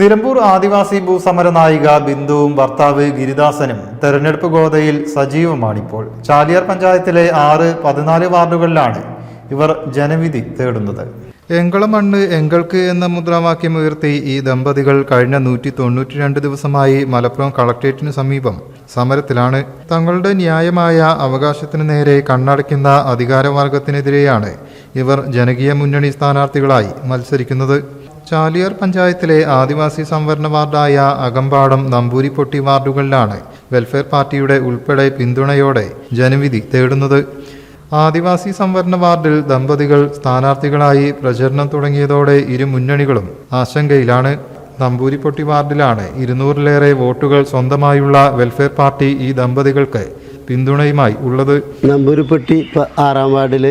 നിലമ്പൂർ ആദിവാസി ഭൂസമര നായിക ബിന്ദുവും ഭർത്താവ് ഗിരിദാസനും തെരഞ്ഞെടുപ്പ് ഗോതയിൽ സജീവമാണിപ്പോൾ. ചാലിയാർ പഞ്ചായത്തിലെ ആറ് പതിനാല് വാർഡുകളിലാണ് ഇവർ ജനവിധി തേടുന്നത്. എങ്കളമണ്ണ് എങ്കൾക്ക് എന്ന മുദ്രാവാക്യം ഉയർത്തി ഈ ദമ്പതികൾ കഴിഞ്ഞ നൂറ്റി തൊണ്ണൂറ്റി രണ്ട് ദിവസമായി മലപ്പുറം കളക്ട്രേറ്റിന് സമീപം സമരത്തിലാണ്. തങ്ങളുടെ ന്യായമായ അവകാശത്തിന് നേരെ കണ്ണടയ്ക്കുന്ന അധികാരവർഗത്തിനെതിരെയാണ് ഇവർ ജനകീയ മുന്നണി സ്ഥാനാർത്ഥികളായി മത്സരിക്കുന്നത്. ചാലിയാർ പഞ്ചായത്തിലെ ആദിവാസി സംവരണ വാർഡായ അകമ്പാടം നമ്പൂരിപ്പൊട്ടി വാർഡുകളിലാണ് വെൽഫെയർ പാർട്ടിയുടെ ഉൾപ്പെടെ പിന്തുണയോടെ ജനവിധി തേടുന്നത്. ആദിവാസി സംവരണ വാർഡിൽ ദമ്പതികൾ സ്ഥാനാർത്ഥികളായി പ്രചരണം തുടങ്ങിയതോടെ ഇരു മുന്നണികളും ആശങ്കയിലാണ്. നമ്പൂരിപ്പൊട്ടി വാർഡിലാണ് ഇരുന്നൂറിലേറെ വോട്ടുകൾ സ്വന്തമായുള്ള വെൽഫെയർ പാർട്ടി ഈ ദമ്പതികൾക്ക് പിന്തുണയുമായി ഉള്ളത്. നമ്പൂരിപ്പൊട്ടി ആറാം വാർഡിൽ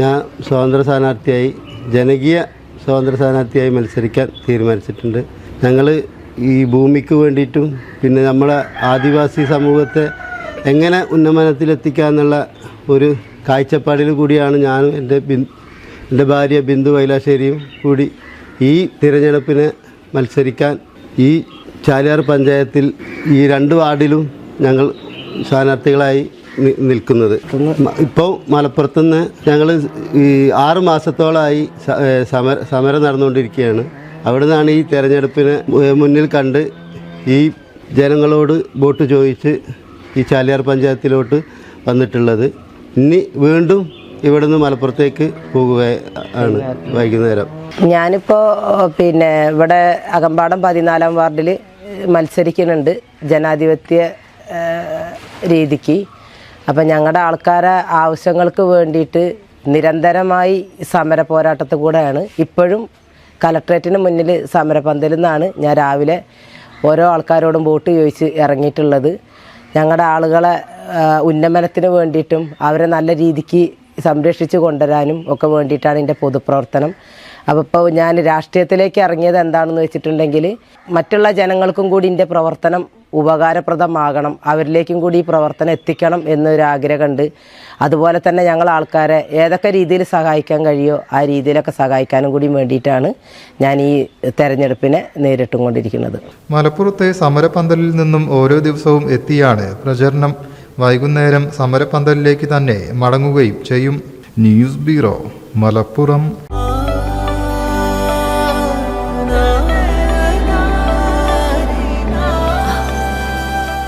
ഞാൻ സ്വതന്ത്ര സ്ഥാനാർത്ഥിയായി ജനകീയ സ്വതന്ത്ര സ്ഥാനാർത്ഥിയായി മത്സരിക്കാൻ തീരുമാനിച്ചിട്ടുണ്ട്. ഞങ്ങൾ ഈ ഭൂമിക്ക് വേണ്ടിയിട്ടും പിന്നെ നമ്മളെ ആദിവാസി സമൂഹത്തെ എങ്ങനെ ഉന്നമനത്തിലെത്തിക്കുക എന്നുള്ള ഒരു കാഴ്ചപ്പാടിൽ കൂടിയാണ് ഞാനും എന്റെ ബിന്ദു എന്റെ ഭാര്യ ബിന്ദു കൈലാശ്ശേരിയും കൂടി ഈ തിരഞ്ഞെടുപ്പിന് മത്സരിക്കാൻ ഈ ചാലിയാർ പഞ്ചായത്തിൽ ഈ രണ്ട് വാർഡിലും ഞങ്ങൾ സ്ഥാനാർത്ഥികളായി നിൽക്കുന്നത്. ഇപ്പോൾ മലപ്പുറത്ത് നിന്ന് ഞങ്ങൾ ഈ ആറ് മാസത്തോളമായി സമര സമരം നടന്നുകൊണ്ടിരിക്കുകയാണ്. അവിടെ നിന്നാണ് ഈ തെരഞ്ഞെടുപ്പിന് മുന്നിൽ കണ്ട് ഈ ജനങ്ങളോട് വോട്ട് ചോദിച്ച് ഈ ചാലിയാർ പഞ്ചായത്തിലോട്ട് വന്നിട്ടുള്ളത്. ഇനി വീണ്ടും ഇവിടുന്ന് മലപ്പുറത്തേക്ക് പോകുക ആണ് വൈകുന്നേരം. ഞാനിപ്പോൾ പിന്നെ ഇവിടെ അകമ്പാടം പതിനാലാം വാർഡിൽ മത്സരിക്കുന്നുണ്ട് ജനാധിപത്യ രീതിക്ക്. അപ്പം ഞങ്ങളുടെ ആൾക്കാരെ ആവശ്യങ്ങൾക്ക് വേണ്ടിയിട്ട് നിരന്തരമായി സമര പോരാട്ടത്തിൽ കൂടെയാണ്. ഇപ്പോഴും കലക്ട്രേറ്റിന് മുന്നിൽ സമരപന്തലിൽ നിന്നാണ് ഞാൻ രാവിലെ ഓരോ ആൾക്കാരോടും വോട്ട് ചോദിച്ച് ഇറങ്ങിയിട്ടുള്ളത്. ഞങ്ങളുടെ ആളുകളെ ഉന്നമനത്തിന് വേണ്ടിയിട്ടും അവരെ നല്ല രീതിക്ക് സംരക്ഷിച്ചു കൊണ്ടുവരാനും ഒക്കെ വേണ്ടിയിട്ടാണ് എന്റെ പൊതുപ്രവർത്തനം. അപ്പോൾ ഇപ്പോൾ ഞാൻ രാഷ്ട്രീയത്തിലേക്ക് ഇറങ്ങിയത് എന്താണെന്ന് വെച്ചിട്ടുണ്ടെങ്കിൽ മറ്റുള്ള ജനങ്ങൾക്കും കൂടി എന്റെ പ്രവർത്തനം ഉപകാരപ്രദമാകണം. അവരിലേക്കും കൂടി ഈ പ്രവർത്തനം എത്തിക്കണം എന്നൊരു ആഗ്രഹമുണ്ട് അതുപോലെ തന്നെ ഞങ്ങൾ ആൾക്കാരെ ഏതൊക്കെ രീതിയിൽ സഹായിക്കാൻ കഴിയുമോ ആ രീതിയിലൊക്കെ സഹായിക്കാനും കൂടി വേണ്ടിയിട്ടാണ് ഞാൻ ഈ തെരഞ്ഞെടുപ്പിനെ നേരിട്ടും കൊണ്ടിരിക്കുന്നത്. മലപ്പുറത്തെ സമരപന്തലിൽ നിന്നും ഓരോ ദിവസവും എത്തിയാണ് പ്രചരണം. വൈകുന്നേരം സമരപന്തലിലേക്ക് തന്നെ മടങ്ങുകയും ചെയ്യും. News bureau Malappuram.